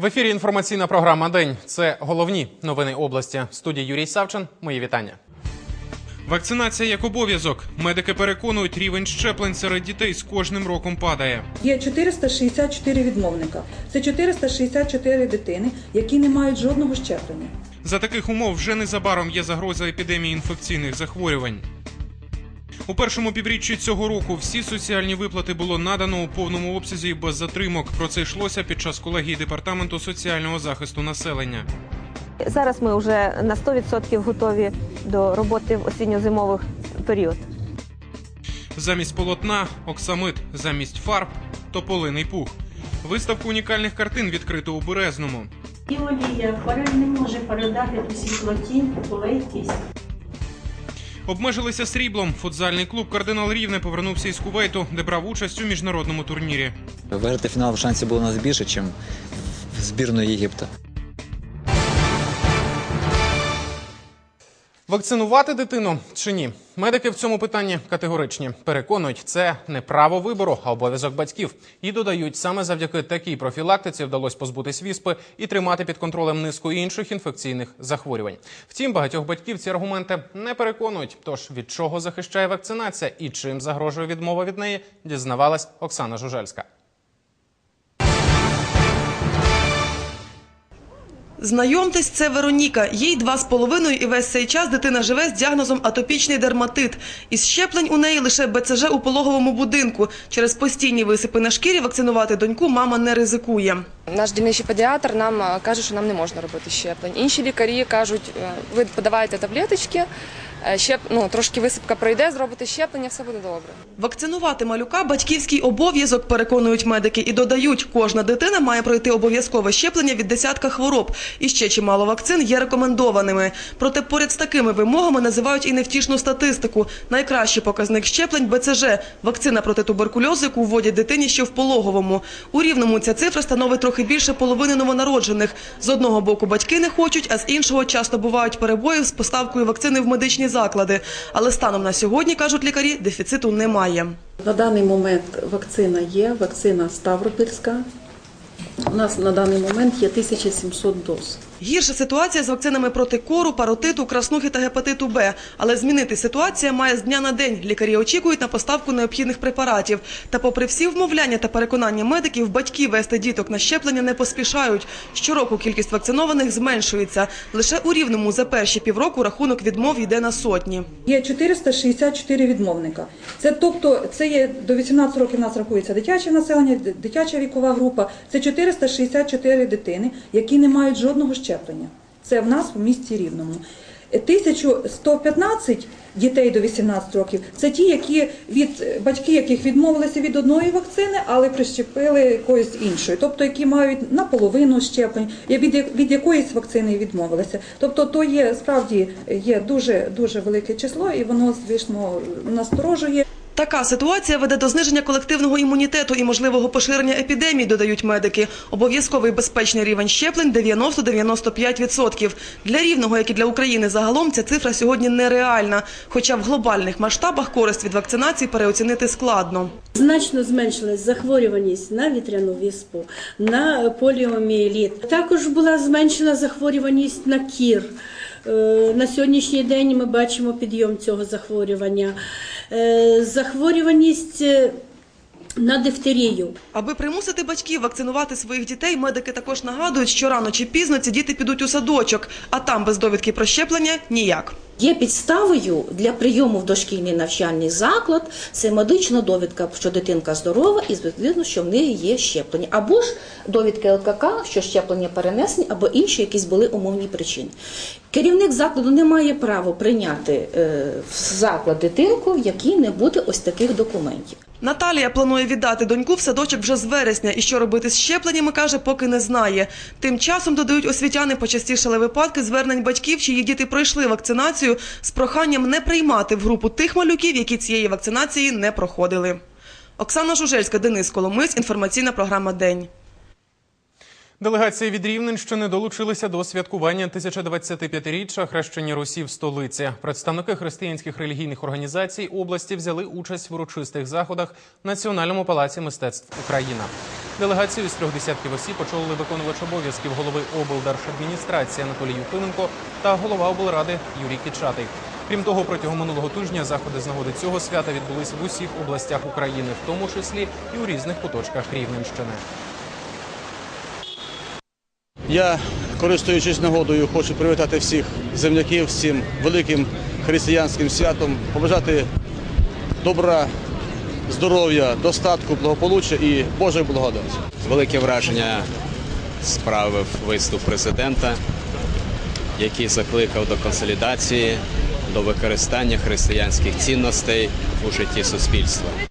В ефірі інформаційна програма День. Це головні новини області. В студії Юрій Савчин. Мої вітання. Вакцинація як обов'язок. Медики переконують, рівень щеплень серед дітей з кожним роком падає. Є 464 відмовника. Це 464 дитини, які не мають жодного щеплення. За таких умов вже незабаром є загроза епідемії інфекційних захворювань. У першому півріччі цього року всі соціальні виплати було надано у повному обсязі і без затримок. Про це йшлося під час колегії департаменту соціального захисту населення. Зараз ми вже на 100% готові до роботи в осінньо-зимовий період. Замість полотна оксамит, замість фарб тополиний пух. Виставку унікальних картин відкрито у Березному. І олія, акварель не може передати ту світлотінь, полейкість. Обмежилися сріблом. Футзальний клуб Кардинал Рівне повернувся із Кувейту, де брав участь у міжнародному турнірі. Виграти фінал шансів було у нас більше, ніж в збірної Єгипта. Вакцинувати дитину чи ні? Медики в цьому питанні категоричні. Переконують, це не право вибору, а обов'язок батьків. І додають, саме завдяки такій профілактиці вдалося позбутись віспи і тримати під контролем низку інших інфекційних захворювань. Втім, багатьох батьків ці аргументи не переконують. Тож від чого захищає вакцинація і чим загрожує відмова від неї, дізнавалась Оксана Жужельська. Знайомтесь, це Вероніка. Їй два з половиною і весь цей час дитина живе з діагнозом атопічний дерматит. Із щеплень у неї лише БЦЖ у пологовому будинку. Через постійні висипи на шкірі вакцинувати доньку мама не ризикує. Наш дільничий педіатр нам е, каже, що нам не можна робити щеплень. Інші лікарі кажуть, е, ви подавайте таблеточки, е, щеп... ну, трошки висипка пройде, зробите щеплення, все буде добре. Вакцинувати малюка батьківський обов'язок, переконують медики, і додають, кожна дитина має пройти обов'язкове щеплення від десятка хвороб. І ще чимало вакцин є рекомендованими. Проте поряд з такими вимогами називають і невтішну статистику. Найкращий показник щеплень БЦЖ – вакцина проти туберкульозу, яку вводять дитині ще в пологовому. У Рівному ця цифра становить трохи більше половини новонароджених. З одного боку батьки не хочуть, а з іншого часто бувають перебої з поставкою вакцини в медичні заклади. Але станом на сьогодні, кажуть лікарі, дефіциту немає. На даний момент вакцина є, вакцина Ставропільська. У нас на даний момент є 1700 доз. Гірша ситуація з вакцинами проти кору, паротиту, краснухи та гепатиту Б. Але змінити ситуація має з дня на день. Лікарі очікують на поставку необхідних препаратів. Та попри всі вмовляння та переконання медиків, батьки вести діток на щеплення не поспішають. Щороку кількість вакцинованих зменшується. Лише у Рівному за перші півроку рахунок відмов йде на сотні. Є 464 відмовника. Це тобто це є до 18 років нас рахується дитяче населення, дитяча вікова група. Це 464 дитини, які не мають жодного щеплення. Це в нас в місті Рівному. Е, 1115 дітей до 18 років це ті, які від батьки, яких відмовилися від одної вакцини, але прищепили якоїсь іншої, тобто які мають наполовину щеплень, від, від якоїсь вакцини відмовилися. Тобто, то є справді є дуже дуже велике число, і воно звісно насторожує. Така ситуація веде до зниження колективного імунітету і можливого поширення епідемії, додають медики. Обов'язковий безпечний рівень щеплень 90-95%. Для Рівного, як і для України загалом, ця цифра сьогодні нереальна. Хоча в глобальних масштабах користь від вакцинації переоцінити складно. Значно зменшилась захворюваність на вітряну віспу, на поліомієліт. Також була зменшена захворюваність на кір. Е, На сьогоднішній день ми бачимо підйом цього захворювання. Е, Захворюваність е, на дифтерію. Аби примусити батьків вакцинувати своїх дітей, медики також нагадують, що рано чи пізно ці діти підуть у садочок, а там без довідки про щеплення ніяк. Є підставою для прийому в дошкільний навчальний заклад. Це медична довідка, що дитинка здорова, і відповідно, що в неї є щеплення, або ж довідки ЛКК, що щеплення перенесені, або інші якісь були умовні причини. Керівник закладу не має права прийняти е, в заклад дитинку, в якій не буде ось таких документів. Наталія планує віддати доньку в садочок вже з вересня, і що робити з щепленнями, каже, поки не знає. Тим часом, додають освітяни, почастішали випадки звернень батьків, чиї діти пройшли вакцинацію, з проханням не приймати в групу тих малюків, які цієї вакцинації не проходили. Оксана Жужельська, Денис Коломис, інформаційна програма День. Делегації від Рівненщини долучилися до святкування 1025-річчя хрещення Русі в столиці. Представники християнських релігійних організацій області взяли участь в урочистих заходах Національному палаці мистецтв Україна. Делегацію з трьох десятків осіб очолили виконувач обов'язків голови облдержадміністрації Анатолій Юхименко та голова облради Юрій Кічатий. Крім того, протягом минулого тижня заходи з нагоди цього свята відбулись в усіх областях України, в тому числі і у різних куточках Рівненщини. Я, користуючись нагодою, хочу привітати всіх земляків цим великим християнським святом, побажати добра, здоров'я, достатку, благополуччя і Божої благодаті. Велике враження справив виступ президента, який закликав до консолідації, до використання християнських цінностей у житті суспільства.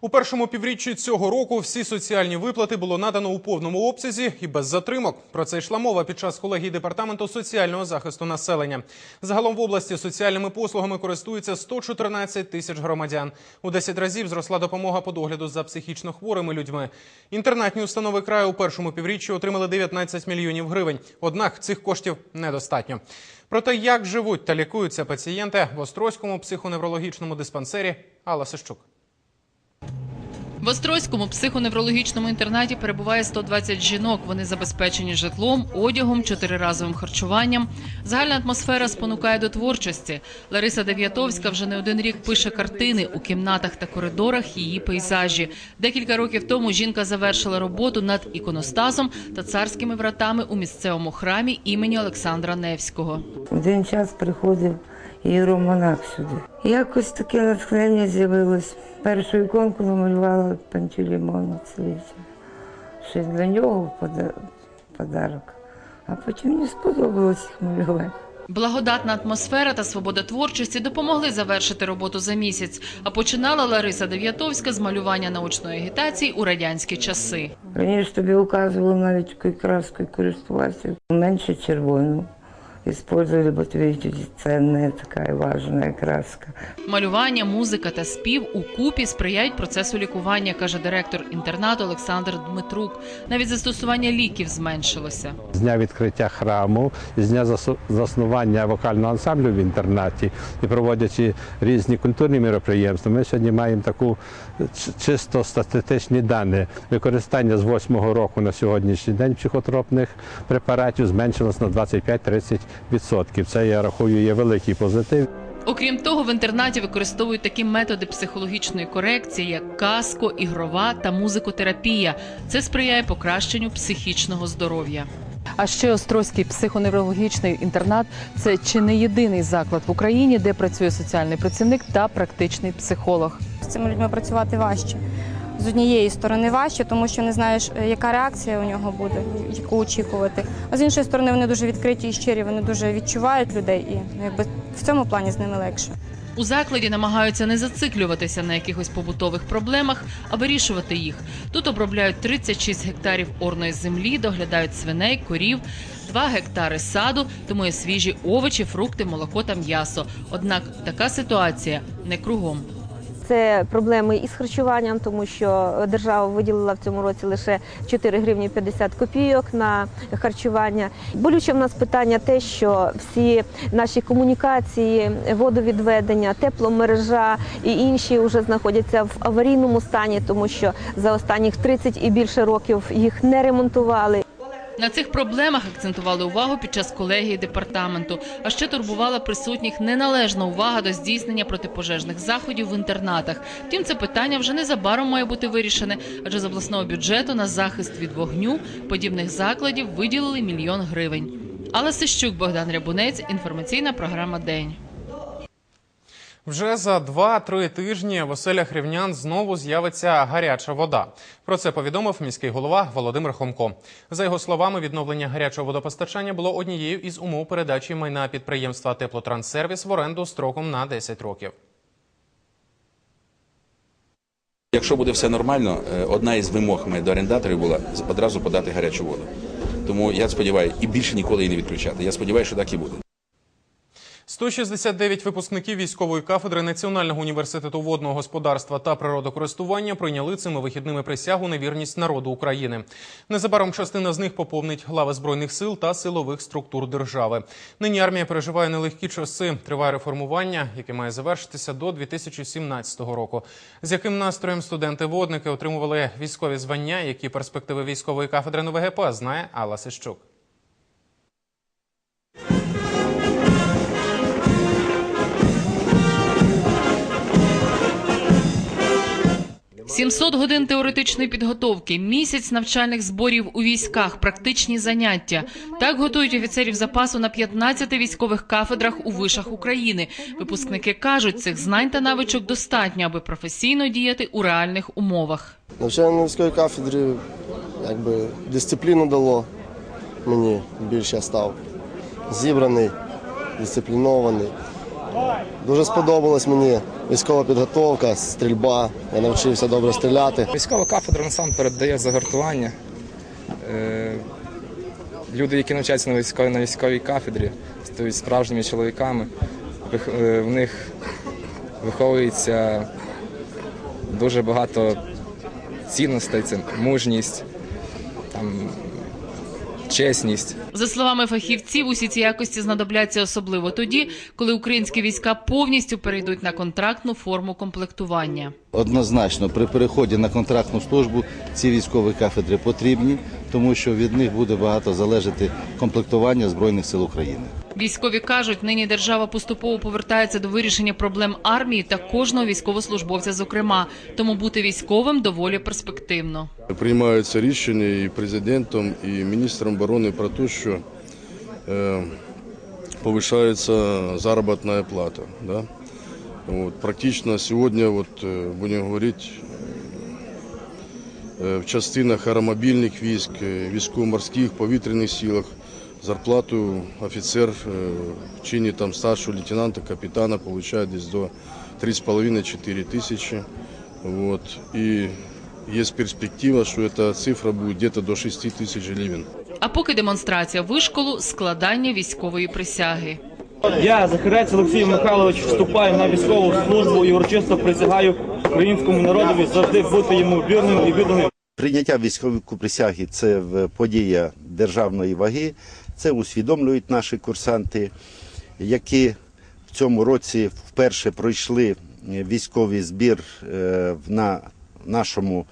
У першому півріччі цього року всі соціальні виплати було надано у повному обсязі і без затримок. Про це йшла мова під час колегії департаменту соціального захисту населення. Загалом в області соціальними послугами користуються 114 тисяч громадян. У 10 разів зросла допомога по догляду за психічно хворими людьми. Інтернатні установи краю у першому півріччі отримали 19 мільйонів гривень. Однак цих коштів недостатньо. Про те, як живуть та лікуються пацієнти в Острозькому психоневрологічному диспансері Алла Сищук. В Острозькому психоневрологічному інтернаті перебуває 120 жінок. Вони забезпечені житлом, одягом, чотириразовим харчуванням. Загальна атмосфера спонукає до творчості. Лариса Дев'ятовська вже не один рік пише картини у кімнатах та коридорах її пейзажі. Декілька років тому жінка завершила роботу над іконостасом та царськими вратами у місцевому храмі імені Олександра Невського. В один час приходив іеромонах сюди. Якось таке натхнення з'явилось. Першу іконку намалювала Пантелеймона Цвіті. Щось для нього подарок. А потім мені сподобалось їх малювати. Благодатна атмосфера та свобода творчості допомогли завершити роботу за місяць. А починала Лариса Дев'ятовська з малювання научної агітації у радянські часи. Раніше тобі указували навіть якою краскою користуватися. Менше червону. Использовали, бо тобі ценна така важна краска. Малювання, музика та спів у купі сприяють процесу лікування, каже директор інтернату Олександр Дмитрук. Навіть застосування ліків зменшилося. з дня відкриття храму, з дня заснування вокального ансамблю в інтернаті і проводячи різні культурні міроприємства, ми сьогодні маємо таку чисто статистичні дані. Використання з 8 року на сьогоднішній день психотропних препаратів зменшилось на 25-30%. Це я рахую є великий позитив. Окрім того, в інтернаті використовують такі методи психологічної корекції, як каско, ігрова та музикотерапія. Це сприяє покращенню психічного здоров'я. А ще Острозький психоневрологічний інтернат це чи не єдиний заклад в Україні, де працює соціальний працівник та практичний психолог. З цими людьми працювати важче. З однієї сторони важче, тому що не знаєш, е, яка реакція у нього буде, яку очікувати. А з іншої сторони, вони дуже відкриті і щирі, вони дуже відчувають людей, і ну, якби в цьому плані з ними легше. У закладі намагаються не зациклюватися на якихось побутових проблемах, а вирішувати їх. Тут обробляють 36 гектарів орної землі, доглядають свиней, корів, 2 гектари саду, тому є свіжі овочі, фрукти, молоко та м'ясо. Однак така ситуація не кругом. Це проблеми із харчуванням, тому що держава виділила в цьому році лише 4 гривні 50 копійок на харчування. Болюче в нас питання те, що всі наші комунікації, водовідведення, тепломережа і інші вже знаходяться в аварійному стані, тому що за останніх 30 і більше років їх не ремонтували. На цих проблемах акцентували увагу під час колегії департаменту. А ще турбувала присутніх неналежна увага до здійснення протипожежних заходів в інтернатах. Втім, це питання вже незабаром має бути вирішене, адже з обласного бюджету на захист від вогню подібних закладів виділили мільйон гривень. Алла Сищук, Богдан Рябунець, інформаційна програма День. Вже за 2-3 тижні в оселях рівнян знову з'явиться гаряча вода. Про це повідомив міський голова Володимир Хомко. За його словами, відновлення гарячого водопостачання було однією із умов передачі майна підприємства Теплотранссервіс в оренду строком на 10 років. Якщо буде все нормально, е, одна із вимог ми до орендаторів була одразу подати гарячу воду. Тому я сподіваюся, і більше ніколи її не відключати. Я сподіваюся, що так і буде. 169 випускників військової кафедри Національного університету водного господарства та природокористування прийняли цими вихідними присягу на вірність народу України. Незабаром частина з них поповнить лави збройних сил та силових структур держави. Нині армія переживає нелегкі часи. Триває реформування, яке має завершитися до 2017 року. З яким настроєм студенти-водники отримували військові звання, які перспективи військової кафедри НВГП знає Алла Сищук. 700 годин теоретичної підготовки, місяць навчальних зборів у військах, практичні заняття. Так готують офіцерів запасу на 15 військових кафедрах у вишах України. Випускники кажуть, цих знань та навичок достатньо, аби професійно діяти у реальних умовах. Навчання на військовій кафедрі якби, дисципліну дало мені більше став зібраний, дисциплінований. Дуже сподобалась мені військова підготовка, стрільба. Я навчився добре стріляти. Військова кафедра насамперед дає загартування. Е, Люди, які навчаються на військовій, на військовій кафедрі, стають справжніми чоловіками. Е, В них виховується дуже багато цінностей, це мужність, там, чесність. За словами фахівців, усі ці якості знадобляться особливо тоді, коли українські війська повністю перейдуть на контрактну форму комплектування. Однозначно, при переході на контрактну службу ці військові кафедри потрібні, тому що від них буде багато залежати комплектування Збройних сил України. Військові кажуть, нині держава поступово повертається до вирішення проблем армії та кожного військовослужбовця, зокрема. Тому бути військовим доволі перспективно. Приймаються рішення і президентом, і міністром оборони про те, що е, повишається заробітна плата. Да? От, практично сьогодні, от, е, будемо говорити, е, в частинах аеромобільних військ, е, військово-морських, повітряних силах зарплату офіцер е, в чині там, старшого лейтенанта, капітана отримує десь до 3,5-4 тисячі. Вот. И есть перспектива, что эта цифра будет где-то до 6 тысяч гривен. А поки демонстрація вишколу складання військової присяги. Я, Захарець Олексій Михайлович, вступаю на військову службу і урочисто присягаю українському народові завжди бути йому вірним і відданим. Прийняття військової присяги це подія державної ваги. Це усвідомлюють наші курсанти, які в цьому році вперше пройшли військовий збір е, на нашому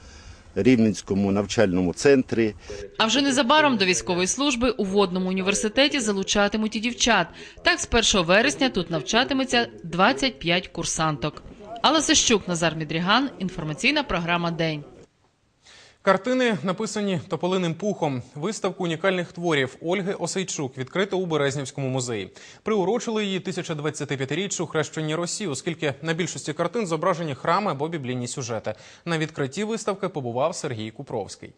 Рівненському навчальному центрі. А вже незабаром до військової служби у водному університеті залучатимуть і дівчат. Так, з 1 вересня тут навчатиметься 25 курсанток. Алла Сищук, Назар Мідріган. Інформаційна програма День. Картини написані тополиним пухом. Виставку унікальних творів Ольги Осейчук відкрито у Березнівському музеї. Приурочили її 1025-річчю хрещення Росії, оскільки на більшості картин зображені храми або біблійні сюжети. На відкритті виставки побував Сергій Купровський.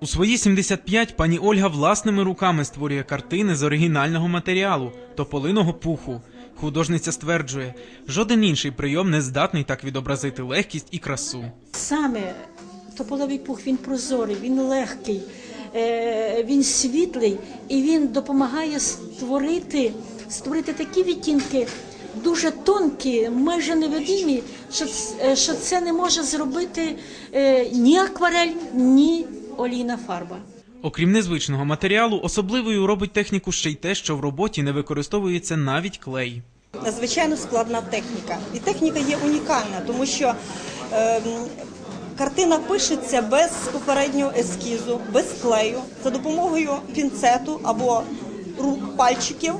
У свої 75 пані Ольга власними руками створює картини з оригінального матеріалу тополиного пуху. Художниця стверджує, жоден інший прийом не здатний так відобразити легкість і красу. Саме тополовий пух він прозорий, він легкий, е, він світлий і він допомагає створити, створити такі відтінки, дуже тонкі, майже невидимі, що, е, що це не може зробити е, ні акварель, ні олійна фарба. Окрім незвичного матеріалу, особливою робить техніку ще й те, що в роботі не використовується навіть клей. надзвичайно складна техніка. І техніка є унікальна, тому що ем, картина пишеться без попереднього ескізу, без клею, за допомогою пінцету або рук, пальчиків.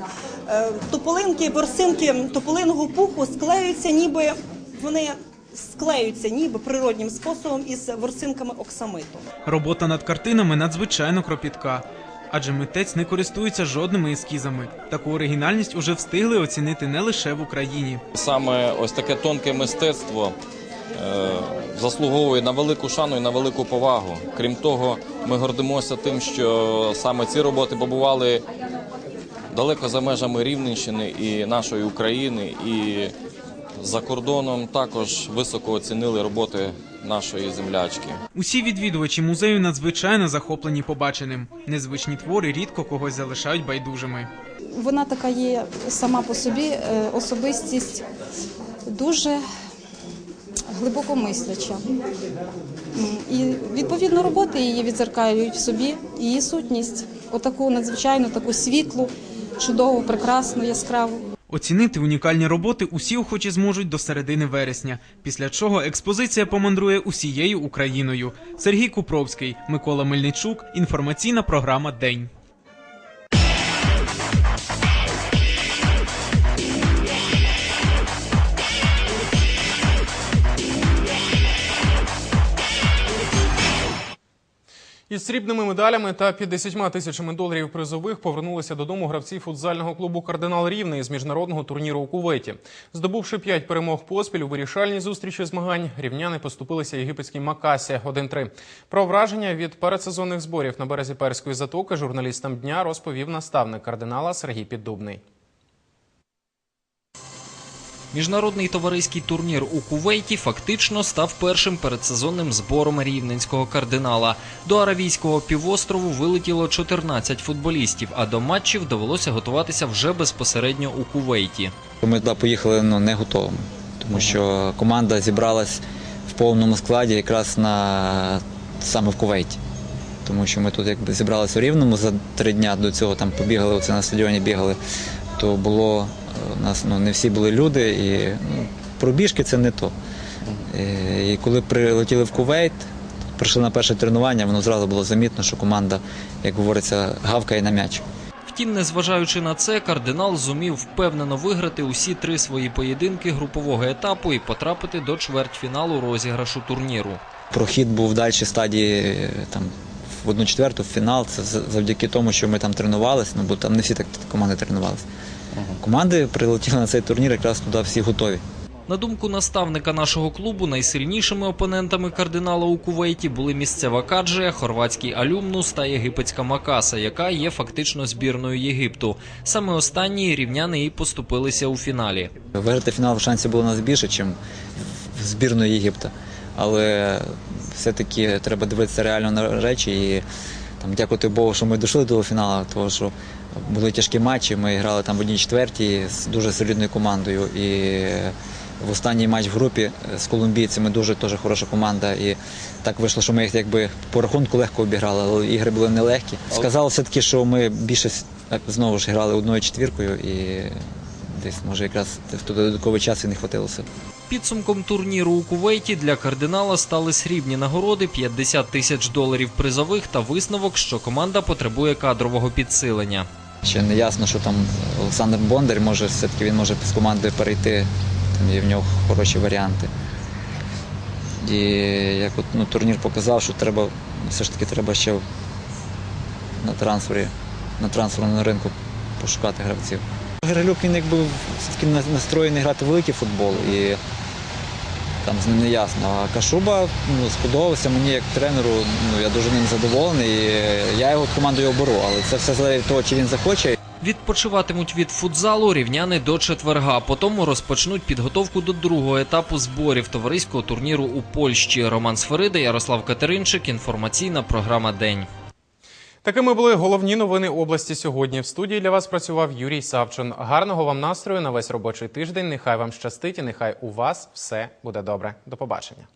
Е, тополинки, борсинки тополиного пуху склеюються, ніби вони склеюються ніби природнім способом із ворсинками оксамиту. Робота над картинами надзвичайно кропітка, адже митець не користується жодними ескізами. Таку оригінальність уже встигли оцінити не лише в Україні. Саме ось таке тонке мистецтво е, заслуговує на велику шану і на велику повагу. Крім того, ми гордимося тим, що саме ці роботи побували далеко за межами Рівненщини і нашої України, і за кордоном також високо оцінили роботи нашої землячки. Усі відвідувачі музею надзвичайно захоплені побаченим. Незвичні твори рідко когось залишають байдужими. вона така є сама по собі е, особистість дуже глибокомисляча. І відповідно роботи її відзеркалюють в собі її сутність, отаку надзвичайно таку світлу, чудову, прекрасну, яскраву. Оцінити унікальні роботи усі охочі зможуть до середини вересня, після чого експозиція помандрує усією Україною. Сергій Купровський, Микола Мельничук. Інформаційна програма День. Із срібними медалями та 50 тисячами доларів призових повернулися додому гравці футзального клубу Кардинал Рівний з міжнародного турніру у Кувейті. Здобувши 5 перемог поспіль у вирішальній зустрічі змагань, рівняни поступилися єгипетській Макасі 1-3. Про враження від передсезонних зборів на березі Перської затоки журналістам дня розповів наставник кардинала Сергій Піддубний. Міжнародний товариський турнір у Кувейті фактично став першим передсезонним збором рівненського кардинала. До Аравійського півострову вилетіло 14 футболістів, а до матчів довелося готуватися вже безпосередньо у Кувейті. Ми туди поїхали ну, не готовими, тому що команда зібралась в повному складі якраз на саме в Кувейті. Тому що ми тут якби зібралися у Рівному за три дні до цього там побігали, оце на стадіоні бігали, то було у нас ну, не всі були люди, і ну, пробіжки це не то. І коли прилетіли в Кувейт, прийшли на перше тренування, воно зразу було замітно, що команда, як говориться, гавкає на м'яч. Втім, незважаючи на це, кардинал зумів впевнено виграти усі три свої поєдинки групового етапу і потрапити до чвертьфіналу розіграшу турніру. Прохід був в дальшій стадії там в одну четверту, в фінал. Це завдяки тому, що ми там тренувалися, ну бо там не всі так команди тренувалися. Команди прилетіли на цей турнір, якраз туди всі готові. На думку наставника нашого клубу, найсильнішими опонентами кардинала у Кувейті були місцева Каджія, хорватський Алюмнус та єгипетська Макаса, яка є фактично збірною Єгипту. Саме останні рівняни і поступилися у фіналі. Виграти фінал шансів було у нас більше, ніж в збірної Єгипта. Але все-таки треба дивитися реально на речі. І там, дякувати Богу, що ми дійшли до фіналу, тому що були тяжкі матчі. Ми грали там в одній четвертій з дуже солідною командою. І в останній матч в групі з колумбійцями дуже теж хороша команда. І так вийшло, що ми їх якби по рахунку легко обіграли, але ігри були нелегкі. Сказали все-таки, що ми більше знову ж грали одною четвіркою і десь може якраз в той додатковий час і не хватилося. Підсумком турніру у Кувейті для кардинала стали срібні нагороди, 50 тисяч доларів призових та висновок, що команда потребує кадрового підсилення. Ще не ясно, що там Олександр Бондар може все-таки він може з команди перейти. Там є в нього хороші варіанти. І як от, ну, турнір показав, що треба все ж таки треба ще на трансфері, на трансферному ринку пошукати гравців. Грилюк він якби все-таки на- настроєний грати великий футбол і там з ним не ясно. А Кашуба ну, сподобався мені як тренеру. Ну, я дуже ним задоволений. І я його командою оберу, але це все залежить від того, чи він захоче. Відпочиватимуть від футзалу рівняни до четверга. Потім розпочнуть підготовку до другого етапу зборів товариського турніру у Польщі. Роман Сферида, Ярослав Катеринчик. Інформаційна програма День. Такими були головні новини області сьогодні. В студії для вас працював Юрій Савчин. Гарного вам настрою на весь робочий тиждень. Нехай вам щастить і нехай у вас все буде добре. До побачення.